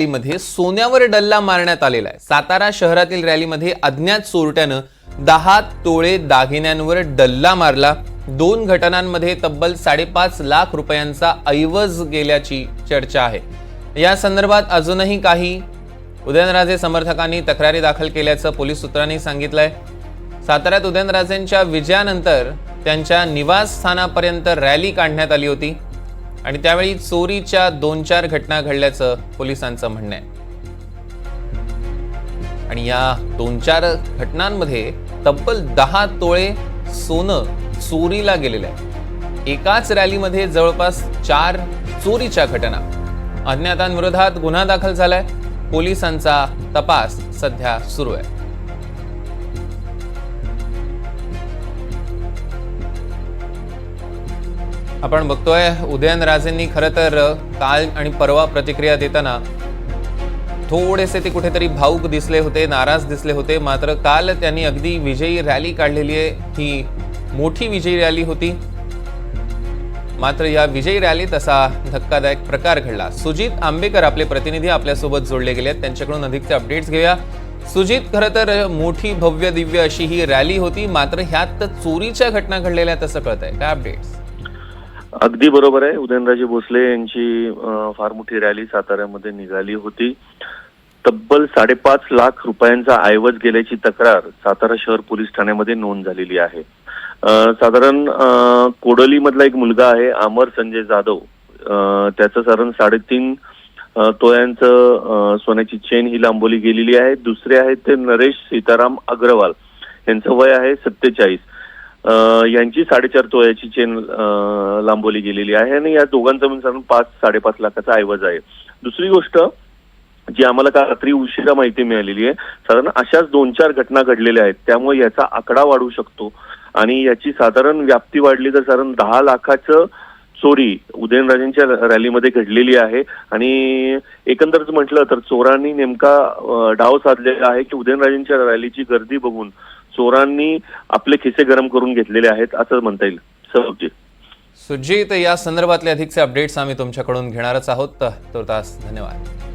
रॅलीमध्ये सोन्यावर डल्ला मारण्यात आलेला आहे. सातारा शहरातील रॅलीमध्ये अज्ञात चोरट्यानं दहा तोळे दागिन्यांवर डल्ला मारला. दोन घटनांमध्ये तब्बल साडेपाच लाख रुपयांचा ऐवज गेल्याची चर्चा आहे. या संदर्भात अजूनही काही उदयनराजे समर्थकांनी तक्रारी दाखल केल्याचं पोलीस सूत्रांनी सांगितलंय. साताऱ्यात उदयनराजेंच्या विजयानंतर त्यांच्या निवासस्थानापर्यंत रॅली काढण्यात आली होती. आणि त्यावेळी चोरीच्या दोन चार घटना घडल्याचं पोलिसांचं म्हणणं आहे. आणि या दोन चार घटनांमध्ये तब्बल दहा तोळे सोनं चोरीला गेलेलं आहे. एकाच रॅलीमध्ये जवळपास चार चोरीच्या घटना. अज्ञातांविरोधात गुन्हा दाखल झालाय. पोलिसांचा तपास सध्या सुरू आहे. आपण बघतोय उदयनराजेंनी खरं तर काल आणि परवा प्रतिक्रिया देताना थोडेसे ते कुठेतरी भाऊक दिसले होते नाराज दिसले होते. मात्र काल त्यांनी अगदी विजयी रॅली काढलेली आहे. ही मोठी विजयी रॅली होती. मात्र या विजयी रॅलीत असा धक्कादायक प्रकार घडला. सुजित आंबेकर आपले प्रतिनिधी आपल्यासोबत जोडले गेले आहेत त्यांच्याकडून अधिकचे अपडेट्स घेऊया. सुजित खरं तर मोठी भव्य दिव्य अशी ही रॅली होती. मात्र ह्यात चोरीच्या घटना घडलेल्या तसं कळत आहे काय अपडेट्स अगदी बरोबर आहे. उदयनराजे भोसले यांची फार मोठी रॅली साताऱ्यामध्ये निघाली होती. तब्बल साडेपाच लाख रुपयांचा ऐवज गेल्याची तक्रार सातारा शहर पोलीस ठाण्यामध्ये नोंद झालेली आहे. साधारण अं, कोडोलीमधला एक मुलगा आहे अमर संजय जाधव. त्याचं साधारण साडेतीन तोयांचं तोळ्यांचं सोन्याची चेन ही लांबवली गेलेली आहे. दुसरे आहेत ते नरेश सीताराम अग्रवाल. यांचं वय आहे सत्तेचाळीस. यांची साडेचार तोळ्याची चेन लांबवली गेलेली आहे आणि या दोघांचं मिळून साधारण पाच साडेपाच लाखाचा ऐवज आहे. दुसरी गोष्ट जी आम्हाला काल रात्री उशिरा माहिती मिळालेली आहे साधारण अशाच दोन चार घटना घडलेल्या आहेत त्यामुळे याचा आकडा वाढू शकतो. आणि याची साधारण व्याप्ती वाढली तर साधारण दहा लाखाचं चोरी उदयनराजेंच्या रॅलीमध्ये घडलेली आहे. आणि एकंदरच म्हटलं तर चोरांनी नेमका डाव साधलेला आहे की उदयनराजेंच्या रॅलीची गर्दी बघून चोरांनी आपले खिसे गरम करून घेतलेले आहेत असं म्हणता येईल. सबजीत सुजित या संदर्भातले अधिकचे अपडेट्स आम्ही तुमच्याकडून घेणारच आहोत. तुर्तास धन्यवाद.